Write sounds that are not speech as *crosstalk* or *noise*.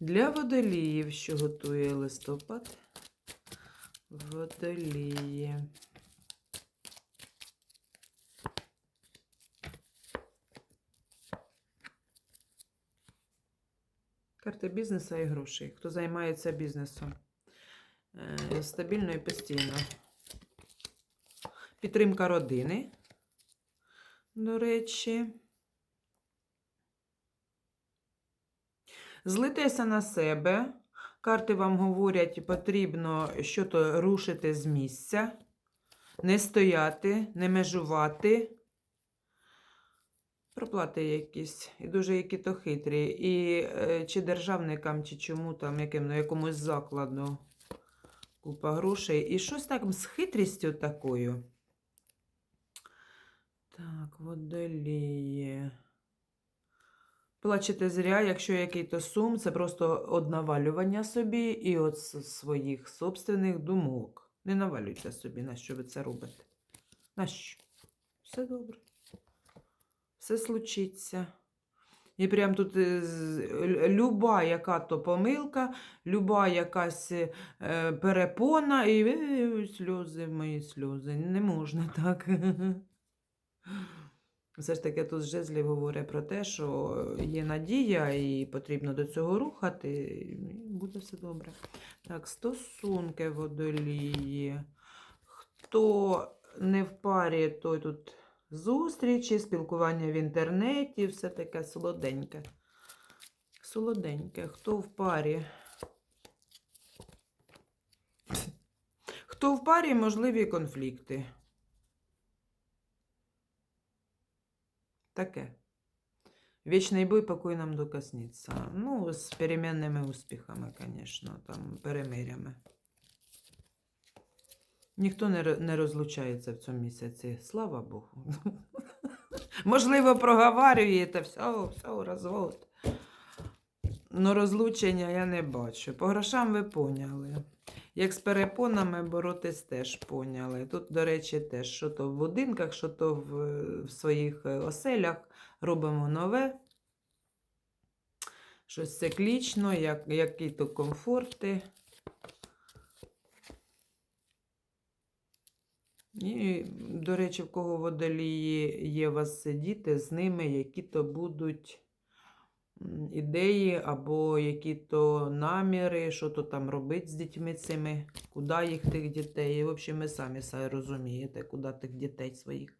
Для водоліїв, що готує листопад. Водолії. Карти бізнесу і грошей. Хто займається бізнесом? Е, Стабільно і постійно. Підтримка родини. До речі. Злитися на себе. Карти вам говорять, потрібно щось рушити з місця, не стояти, не межувати. Проплати якісь, і дуже які то хитрі. І е, чи державникам, чи чому там, яким, ну, якомусь закладу купа грошей. І щось так з хитрістю такою. Так, водолії. Плачете зря, якщо який-то сум, це просто однавалювання собі і от своїх собственних думок. Не навалюйте собі, на що ви це робите. На що? Все добре. Все случиться. І прям тут е, люба яка то помилка, люба якась е, перепона, і е, сльози, мої сльози. Не можна так. *laughs* Все ж таки тут жезлів говорить про те, що є надія і потрібно до цього рухати, і буде все добре. Так, стосунки водолії. Хто не в парі, той тут зустрічі, спілкування в інтернеті, все таке солоденьке. Солоденьке. Хто в парі? Хто в парі, можливі конфлікти. Таке. Вічний бой покой нам докосниться. Ну, з перемінними успіхами, звісно, там, перемирями. Ніхто не, не розлучається в цьому місяці. Слава Богу. *laughs* Можливо, проговарюєте, все, все, розвод. Ну, розлучення я не бачу. По грошам ви поняли. Як з перепонами боротись теж поняли. Тут, до речі, теж що то в будинках, що то в, в своїх е, оселях робимо нове. Щось циклічно, як, які то комфорти. І, до речі, в кого водолії є вас діти, з ними які то будуть ідеї або які то наміри, що то там робити з дітьми цими, куди їх тих дітей. І, взагалі, ми ви самі розумієте, куди тих дітей своїх